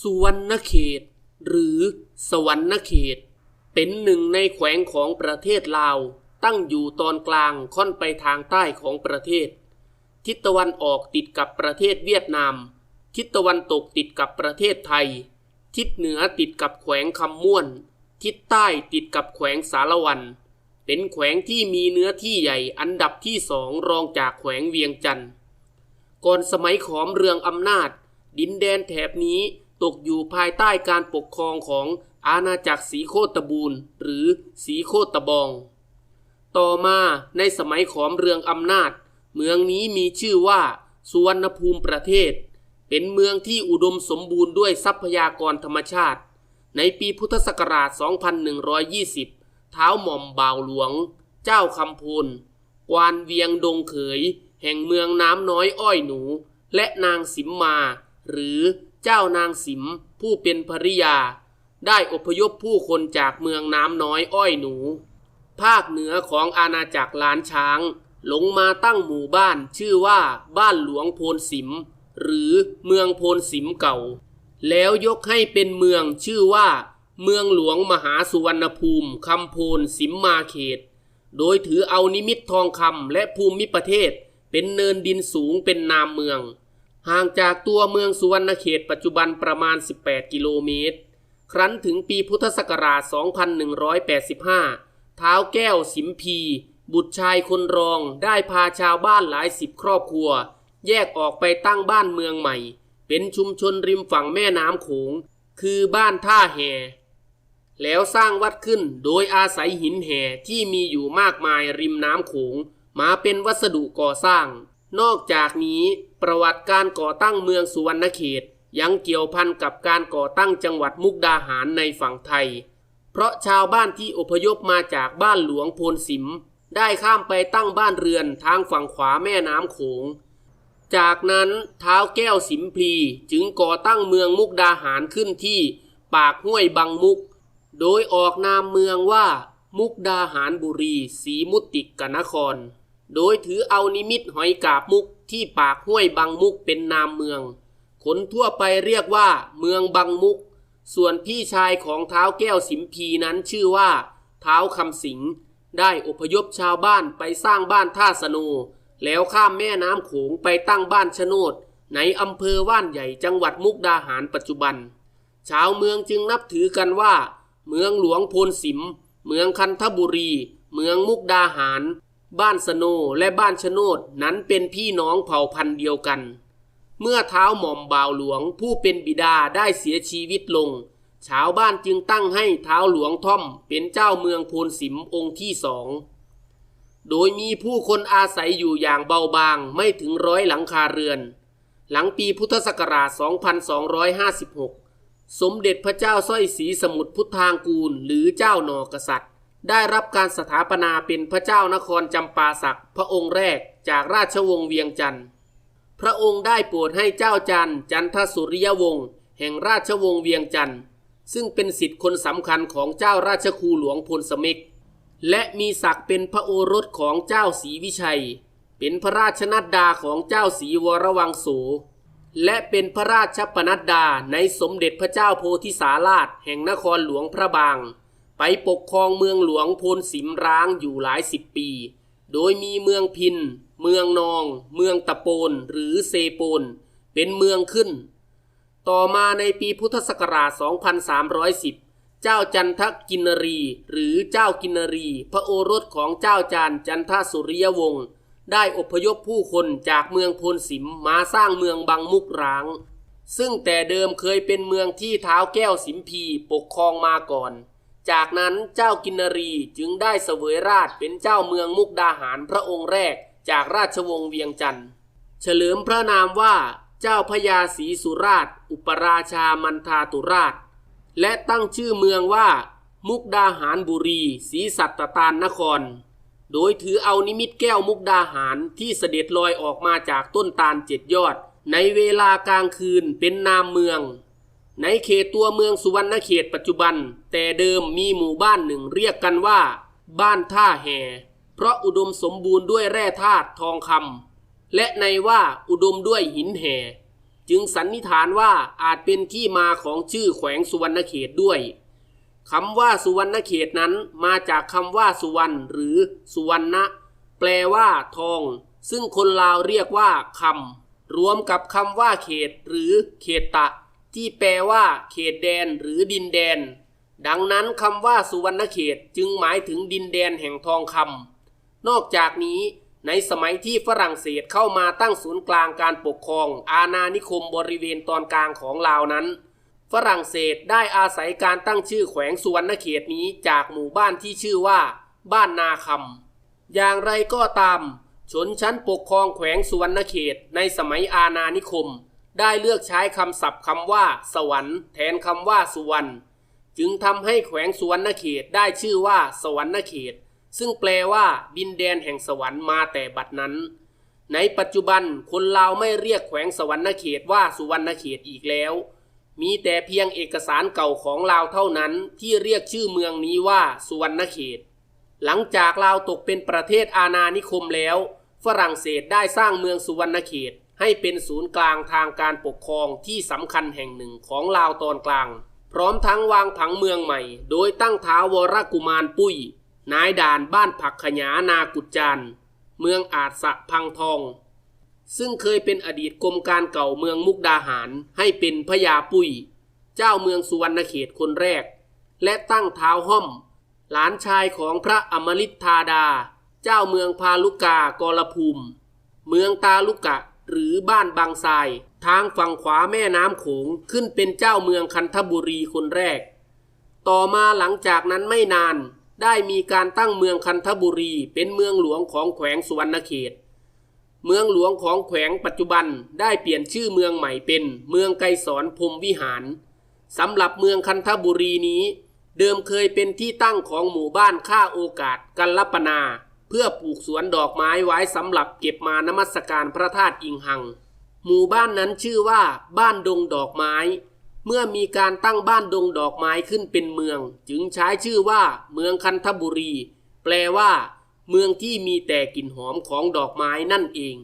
สุวรรณเขต หรือสวรรณเขต เป็นหนึ่งในแขวงของประเทศลาว ตั้งอยู่ตอนกลางค่อนไปทางใต้ของประเทศ ทิศตะวันออกติดกับประเทศเวียดนาม ทิศตะวันตกติดกับประเทศไทย ทิศเหนือติดกับแขวงคำม่วน ทิศใต้ติดกับแขวงสารวันเป็นแขวงที่มีเนื้อที่ใหญ่อันดับที่สองรองจากแขวงเวียงจันทร์ ก่อนสมัยขอมเรืองอำนาจ ดินแดนแถบนี้ ตกอยู่ภายใต้การปกครองของอาณาจักรสีโคตบูรณ์หรือสีโคตบอง ต่อมาในสมัยขอมเรืองอำนาจ เมืองนี้มีชื่อว่า สุวรรณภูมิประเทศ เป็นเมืองที่อุดมสมบูรณ์ด้วยทรัพยากรธรรมชาติ ในปีพุทธศักราช 2120 เท้าหม่อมบ่าวหลวง เจ้าคำพูนกวานเวียงดงเขย แห่งเมืองน้ำน้อยอ้อยหนู และนางสิมมา หรือ เจ้านางสิมผู้เป็นภริยา ได้อพยพผู้คนจากเมืองน้ำน้อยอ้อยหนู ภาคเหนือของอาณาจักรล้านช้าง หลงมาตั้งหมู่บ้านชื่อว่าบ้านหลวงโพนสิม หรือเมืองโพนสิมเก่า แล้วยกให้เป็นเมืองชื่อว่า เมืองหลวงมหาสุวรรณภูมิคำโพนสิมมาเขต โดยถือเอานิมิตทองคำและภูมิประเทศ เป็นเนินดินสูงเป็นนามเมือง ห่างจากตัวเมืองสุวรรณเขตปัจจุบันประมาณ 18 กิโลเมตร ครั้นถึงปีพุทธศักราช 2185 ท้าวแก้วสิมพี บุตรชายคนรองได้พาชาวบ้านหลายสิบครอบครัว แยกออกไปตั้งบ้านเมืองใหม่ เป็นชุมชนริมฝั่งแม่น้ำโขง คือบ้านท่าแห่ แล้วสร้างวัดขึ้นโดยอาศัยหินแห่ที่มีอยู่มากมายริมน้ำโขง มาเป็นวัสดุก่อสร้าง นอกจากนี้ประวัติการก่อตั้งเมืองสุวรรณเขตยังเกี่ยวพันกับการก่อตั้งจังหวัดมุกดาหารในฝั่งไทย เพราะชาวบ้านที่อพยพมาจากบ้านหลวงโพนสิม ได้ข้ามไปตั้งบ้านเรือนทางฝั่งขวาแม่น้ำโขง จากนั้นท้าวแก้วสิมพลีจึงก่อตั้งเมืองมุกดาหารขึ้นที่ปากห้วยบางมุก โดยออกนามเมืองว่ามุกดาหารบุรีศรีมุติกนคร โดยถือเอานิมิตหอยกาบมุกที่ปากห้วยบางมุกเป็นนามเมือง คนทั่วไปเรียกว่า เมืองบางมุก ส่วนพี่ชายของเท้าแก้วสิมพีนั้นชื่อว่าเท้าคำสิง ได้อพยพชาวบ้านไปสร้างบ้านท่าสนูแล้วข้ามแม่น้ำโขงไปตั้งบ้านชโนดในอำเภอว่านใหญ่จังหวัดมุกดาหารปัจจุบัน ชาวเมืองจึงนับถือกันว่า เมืองหลวงโพนสิม เมืองคันธบุรี เมืองมุกดาหาร บ้านสโนและบ้านชะโนดนั้นเป็นพี่น้องเผ่าพันธุ์เดียวกัน เมื่อเท้าหม่อมบ่าวหลวงผู้เป็นบิดาได้เสียชีวิตลง ชาวบ้านจึงตั้งให้เท้าหลวงท่อมเป็นเจ้าเมืองโพนสิมองค์ที่สอง โดยมีผู้คนอาศัยอยู่อย่างเบาบางไม่ถึงร้อยหลังคาเรือน หลังปีพุทธศักราช 2256 สมเด็จพระเจ้าสร้อยศรีสมุทรพุทธางกูลหรือเจ้าหนอกษัตริย์ ได้รับการสถาปนาเป็นพระเจ้านครจำปาสักพระองค์แรกจากราชวงศ์เวียงจันทร์พระองค์ได้โปรดให้เจ้าจันทร์จันทสุริยวงศ์แห่งราชวงศ์เวียงจันทร์ซึ่งเป็นสิทธิคนสำคัญของเจ้าราชคูหลวงพลสมิกและมีศักดิ์เป็นพระโอรสของเจ้าศรีวิชัย เป็นพระราชนัดดาของเจ้าศรีวรวังโสและเป็นพระราชปนัดดาในสมเด็จพระเจ้าโพธิสาราชแห่งนครหลวงพระบาง ไปปกครองเมืองหลวงพลสิมร้างอยู่หลายสิบปี โดยมีเมืองพิน เมืองนอง เมืองตะโปน หรือเซโปน เป็นเมืองขึ้น ต่อมาในปีพุทธศักราช 2310 เจ้าจันทกินรี หรือเจ้ากินรี พระโอรสของเจ้าจานจันทสุริยวงศ์ได้อพยพผู้คนจากเมืองพลสิมมาสร้างเมืองบางมุกร้าง ซึ่งแต่เดิมเคยเป็นเมืองที่เท้าแก้วสิมพีปกครองมาก่อน จากนั้นเจ้ากินรีจึงได้เสวยราชเป็นเจ้าเมืองมุกดาหารพระองค์แรกจากราชวงศ์เวียงจันทร์เฉลิมพระนามว่าเจ้าพญาศรีสุราช อุปราชามันทาตุราช และตั้งชื่อเมืองว่า มุกดาหารบุรีศรีสัตตตานนคร โดยถือเอานิมิตแก้วมุกดาหารที่เสด็จลอยออกมาจากต้นตาลเจ็ดยอด ในเวลากลางคืนเป็นนามเมือง ในเขตตัวเมืองสุวรรณเขตปัจจุบัน แต่เดิมมีหมู่บ้านหนึ่งเรียกกันว่า บ้านท่าแห่ เพราะอุดมสมบูรณ์ด้วยแร่ธาตุทองคำและในว่าอุดมด้วยหินแห่ จึงสันนิษฐานว่าอาจเป็นที่มาของชื่อแขวงสุวรรณเขตด้วยคำว่าสุวรรณเขตนั้นมาจากคำว่าสุวรรณหรือสุวรรณะ แปลว่าทอง ซึ่งคนลาวเรียกว่าคำรวมกับคำว่าเขต หรือเขตตะ ที่แปลว่า เขตแดนหรือดินแดน ดังนั้นคำว่าสุวรรณเขตจึงหมายถึงดินแดนแห่งทองคำนอกจากนี้ในสมัยที่ฝรั่งเศสเข้ามาตั้งศูนย์กลางการปกครอง อาณานิคมบริเวณตอนกลางของลาวนั้น ฝรั่งเศสได้อาศัยการตั้งชื่อแขวงสุวรรณเขตนี้จากหมู่บ้านที่ชื่อว่า บ้านนาคำอย่างไรก็ตาม ชนชั้นปกครองแขวงสุวรรณเขตในสมัยอาณานิคม ได้เลือกใช้คำศัพท์คำว่า สวรรค์ แทนคำว่าสุวรรณจึงทำให้แขวงสุวรรณเขตได้ชื่อว่า สวรรณเขต ซึ่งแปลว่า ดินแดนแห่งสวรรค์มาแต่บัดนั้น ในปัจจุบันคนลาวไม่เรียกแขวงสวรรณเขตว่าสุวรรณเขตอีกแล้ว มีแต่เพียงเอกสารเก่าของลาวเท่านั้นที่เรียกชื่อเมืองนี้ว่า สุวรรณเขต หลังจากลาวตกเป็นประเทศอาณานิคมแล้ว ฝรั่งเศสได้สร้างเมืองสุวรรณเขต ให้เป็นศูนย์กลางทางการปกครองที่สำคัญแห่งหนึ่งของลาวตอนกลาง พร้อมทั้งวางผังเมืองใหม่ โดยตั้งท้าวรกุมารปุ้ย นายด่านบ้านผักขยานากุจจานเมืองอาจสะพังทอง ซึ่งเคยเป็นอดีตกรมการเก่าเมืองมุกดาหารให้เป็นพญาปุ้ย เจ้าเมืองสุวรรณเขตคนแรก และตั้งเท้าห้อม หลานชายของพระอมฤตธาดา เจ้าเมืองพาลุกากรภูมิ เมืองตาลุกะ หรือบ้านบางทราย ทางฝั่งขวาแม่น้ำโขงขึ้นเป็นเจ้าเมืองคันธบุรีคนแรก ต่อมาหลังจากนั้นไม่นาน ได้มีการตั้งเมืองคันธบุรีเป็นเมืองหลวงของแขวงสุวรรณเขต เมืองหลวงของแขวงปัจจุบันได้เปลี่ยนชื่อเมืองใหม่เป็น เมืองไกรสอนพรมวิหารสำหรับเมืองคันธบุรีนี้ เดิมเคยเป็นที่ตั้งของหมู่บ้านค่าโอกาสกัลลปนา เพื่อปลูกสวนดอกไม้ไว้สำหรับเก็บมานมัสการพระธาตุอิงหัง หมู่บ้านนั้นชื่อว่าบ้านดงดอกไม้ เมื่อมีการตั้งบ้านดงดอกไม้ขึ้นเป็นเมือง จึงใช้ชื่อว่าเมืองคันธบุรี แปลว่า เมืองที่มีแต่กลิ่นหอมของดอกไม้นั่นเอง